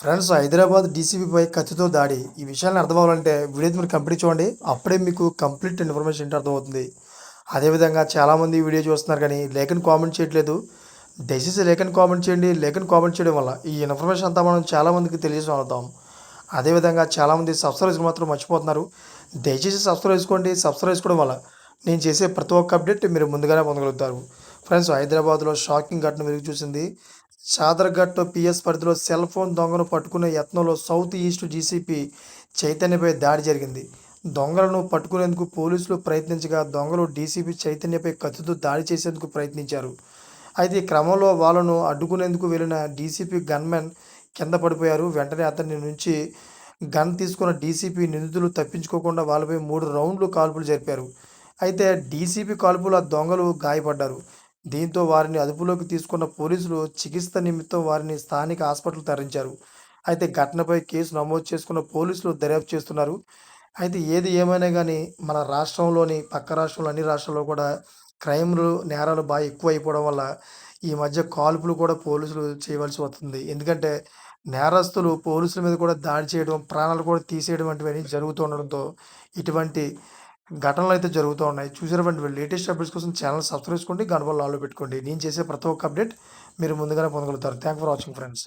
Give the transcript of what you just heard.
Friends Hyderabad డీసీపీపై కత్తితో దాడి. ఈ విషయాన్ని అర్థమవ్వాలంటే వీడియో మీరు కంప్లీట్ చూడండి. అప్పుడే మీకు కంప్లీట్ ఇన్ఫర్మేషన్ ఏంటి అర్థమవుతుంది. అదేవిధంగా చాలామంది వీడియో చూస్తున్నారు కానీ లేఖను కామెంట్ చేయట్లేదు. దయచేసి లేఖను కామెంట్ చేయండి. లేఖను కామెంట్ చేయడం వల్ల ఈ ఇన్ఫర్మేషన్ అంతా మనం చాలామందికి తెలియజేసి అవుతాం అదేవిధంగా చాలామంది సబ్స్క్రైబ్ మాత్రం మర్చిపోతున్నారు. దయచేసి సబ్స్క్రైబ్ చేసుకోండి. సబ్స్క్రైబ్ చేసుకోవడం వల్ల నేను చేసే ప్రతి ఒక్క అప్డేట్ మీరు ముందుగానే పొందగలుగుతారు. ఫ్రెండ్స్ హైదరాబాద్లో షాకింగ్ ఘటన వెలుగు చూసింది. చాదర్ఘట్ పిఎస్ పరిధిలో సెల్ ఫోన్ దొంగను పట్టుకునే యత్నంలో సౌత్ ఈస్ట్ డీసీపీ చైతన్యపై దాడి జరిగింది. దొంగలను పట్టుకునేందుకు పోలీసులు ప్రయత్నించగా దొంగలు డీసీపీ చైతన్యపై కత్తితో దాడి చేసేందుకు ప్రయత్నించారు. అయితే ఈ క్రమంలో వాళ్ళను అడ్డుకునేందుకు వెళ్ళిన డీసీపీ గన్మెన్ కింద పడిపోయారు. వెంటనే అతని నుంచి గన్ తీసుకున్న డీసీపీ నిందితులు తప్పించుకోకుండా వాళ్ళపై మూడు రౌండ్లు కాల్పులు జరిపారు. అయితే డీసీపీ కాల్పులు ఆ దొంగలు గాయపడ్డారు. దీంతో వారిని అదుపులోకి తీసుకున్న పోలీసులు చికిత్స నిమిత్తం వారిని స్థానిక హాస్పిటల్ తరలించారు. అయితే ఘటనపై కేసు నమోదు చేసుకున్న పోలీసులు దర్యాప్తు చేస్తున్నారు. అయితే ఏది ఏమైనా కానీ మన రాష్ట్రంలోని పక్క రాష్ట్రంలో అన్ని రాష్ట్రాల్లో కూడా క్రైమ్లు నేరాలు బాగా ఎక్కువ అయిపోవడం వల్ల ఈ మధ్య కాల్పులు కూడా పోలీసులు చేయవలసి వస్తుంది. ఎందుకంటే నేరస్తులు పోలీసుల మీద కూడా దాడి చేయడం ప్రాణాలు కూడా తీసేయడం వంటివన్నీ జరుగుతూ ఉండడంతో ఇటువంటి ఘటనలు అయితే జరుగుతూ ఉన్నాయి. చూసినటువంటి లేటెస్ట్ అప్డేట్స్ కోసం ఛానల్ సబ్స్క్రైబ్ చేసుకోండి. గడపలు ఆలో పెట్టుకోండి. నేను చేసే ప్రతి ఒక్క అప్డేట్ మీరు ముందుగానే పొందగలుగుతారు. Thank for watching friends